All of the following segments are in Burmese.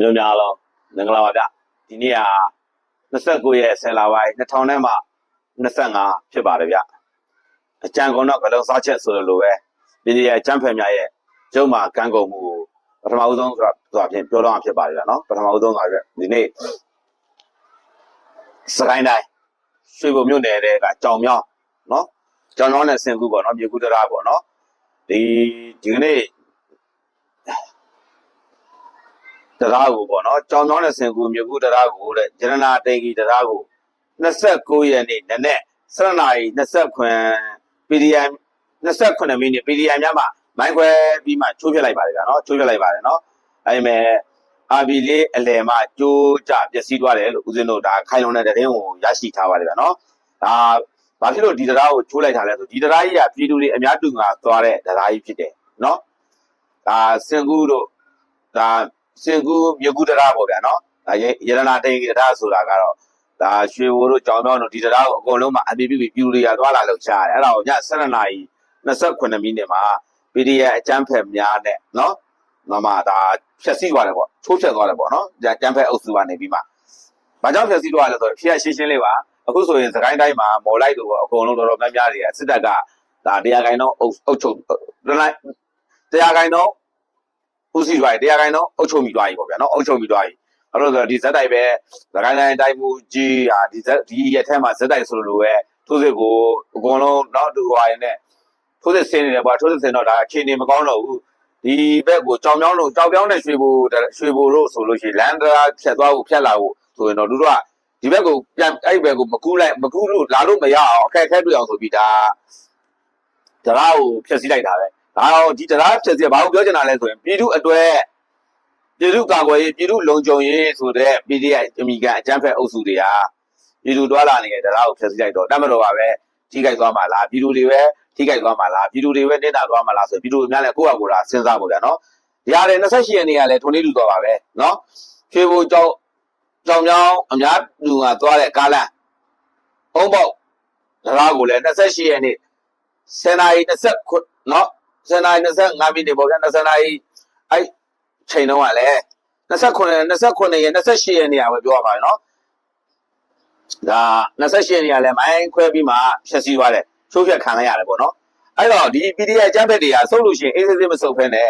မျိုးများလုံးမင်္ဂလာပါဗျဒီနေ့က29ရက်10လပိုင်း2000နဲ့မှ25ဖြစ်ပါတယ်ဗျအကြံကုန်တော့ကလုံးစားချက်ဆိုလိုပဲဒီနေ့အကြံဖက်များရဲ့ကျုံမှာကန်းကုန်မှုကိုပထမဦးဆုံးဆိုတာဆိုတာဖြင့်ပြောတော့မှာဖြစ်ပါတယ်ဗျနော်ပထမဦးဆုံးဆိုတာပြဒီနေ့စကိုင်းတိုင်းရွှေဘုံမြို့နယ်တဲ့ကကြောင်မြောင်းနော်ကြောင်မြောင်းနဲ့ဆင်ကူပေါ့နော်မြေကူတရာပေါ့နော်ဒီဒီကနေ့ တရားကိုပေါ့နော်ကြောင်ကြောင်နဲ့ဆင်ကူမြကူတရားကိုတဲ့ဂျရနာတိန်ကြီးတရားကို29ရက်နေ့နက်နဲ့7နာရီ29 PDM 29မိနစ် PDM ညမှာမိုင်းခွဲပြီးမှချိုးပြလိုက်ပါတယ်ဗျာနော်ချိုးပြလိုက်ပါတယ်နော်အဲဒီမဲ့အာဘီလေးအလယ်မှာကျိုးကြပျက်စီးသွားတယ်လို့ဦးဇင်းတို့ဒါခိုင်လုံတဲ့တဲ့င်းကိုရရှိထားပါတယ်ဗျာနော်ဒါဘာဖြစ်လို့ဒီတရားကိုချိုးလိုက်တာလဲဆိုဒီတရားကြီးကပြည်သူတွေအများတူငါသွားတဲ့တရားကြီးဖြစ်တယ်နော်ဒါစင်ကူတို့ဒါ စင်ကူမြကူတရားပေါ့ဗျာနော်ဒါရရတနာတိန်တရားဆိုတာကတော့ဒါရွှေဘိုတို့ကြောင်ပြောင်းတို့ဒီတရားကိုအကုန်လုံးမှာအပြည့်ပြည့်ပြူတွေကသွားလာလို့ရှားတယ်အဲ့ဒါကိုည7နာရီ28မိနစ်မှာ PDF အကျန်းဖက်များနဲ့နော်မမဒါဖြက်စီးသွားတယ်ပေါ့ချိုးဖြက်သွားတယ်ပေါ့နော်အကျန်းဖက်အုပ်စုကနေပြီးမှဘာကြောင့်ဖြက်စီးသွားလဲဆိုတော့ဖြက်ရှင်းရှင်းလေးပါအခုဆိုရင်စကိုင်းတိုင်းမှာမော်လိုက်တို့အကုန်လုံးတော်တော်များများတွေကစစ်တပ်ကဒါတရားခိုင်တော့အုပ်အုပ်ချုပ်လိုက်တရားခိုင်တော့ ဦးစီးသွားပြီတရားခိုင်တော့အုပ်ချုပ်မိသွားပြီပေါ့ဗျာနော်အုပ်ချုပ်မိသွားပြီအဲ့လိုဆိုတော့ဒီဇက်တိုက်ပဲသခိုင်းတိုင်းတိုင်းမူကြီးဟာဒီဇက်ဒီရက်ထဲမှာဇက်တိုက်ဆိုလိုပဲထိုးစစ်ကိုအကုန်လုံးတော့တူဟွာရင်နဲ့ထိုးစစ်ဆင်းနေတယ်ပေါ့ထိုးစစ်ဆင်းတော့ဒါအခြေအနေမကောင်းတော့ဘူးဒီဘက်ကိုကြောင်ပြောင်းလို့ကြောင်ပြောင်းနဲ့ရွှေဘိုရွှေဘိုလို့ဆိုလို့ရှိရင်လန်ဒရာဖြတ်သွားဖို့ဖြတ်လာဖို့ဆိုရင်တော့သူတို့ကဒီဘက်ကိုပြန်အဲ့ဘက်ကိုမကူးလိုက်မကူးလို့လာလို့မရအောင်အခက်အခဲတွေ့အောင်ဆိုပြီးဒါတရားကိုဖျက်ဆီးလိုက်တာပဲ ဒါတော့ဒီတရားဖြစ်စီဘာလို့ပြောချင်တာလဲဆိုရင်ပြည်သူအတွက်ပြည်သူကာကွယ်ရေးပြည်သူလုံခြုံရေးဆိုတဲ့ PDF အမိကန်အကြမ်းဖက်အုပ်စုတွေကပြည်သူတွာလာနေတဲ့တရားကိုဖျက်ဆီးလိုက်တော့တတ်မတော်ပါပဲထိခိုက်သွားမှာလားပြည်သူတွေပဲထိခိုက်သွားမှာလားပြည်သူတွေပဲနေတာသွားမှာလားဆိုပြည်သူတွေများလည်းကိုယ့်အကူတာစဉ်းစားဖို့ဗျာနော်ဒီဟာတွေ28ရက်နေ့ကလည်းထုံနေလူသွားပါပဲနော်ဖြေဖို့ကြောင်းကြောင်ကြောင်အများလူကသွားတဲ့ကားလမ်းဟုံးပေါက်တရားကိုလည်း28ရက်နေ့10နာရီ29နော် စနေ25မိနစ်ပေါ့ဗျာ20နာရီအဲ့ချိန်တော့ကလည်း29 29ရက်28ရက်နေရာပဲပြောရပါမယ်နော်ဒါ28ရက်နေရာလည်းမိုင်းခွဲပြီးမှဖြည့်ဆည်းသွားတယ်ချိုးဖြတ်ခံလိုက်ရတယ်ပေါ့နော်အဲ့တော့ဒီ PDF အကြမ်းဖက်တွေကဆုတ်လို့ရှိရင်အေးစေးစေးမဆုတ်ဖ ೇನೆ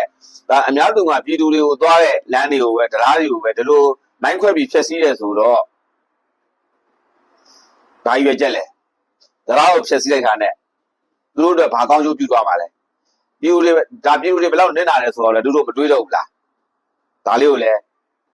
ဒါအများသူကပြည်သူတွေကိုသွားတဲ့လမ်းတွေကိုပဲတရားတွေကိုပဲဒီလိုမိုင်းခွဲပြီးဖြည့်ဆည်းတယ်ဆိုတော့ဒါကြီးပဲကြက်လေတရားကိုဖြည့်ဆည်းလိုက်တာနဲ့သူတို့တော့ဘာကောင်းကျိုးပြုသွားမှာလဲ ပြည်သူတွေဒါပြည်သူတွေဘယ်လောက်နစ်နာလဲဆိုတော့လေတို့တို့မတွေးတော့ဘူးလားဒါလေးကိုလည်း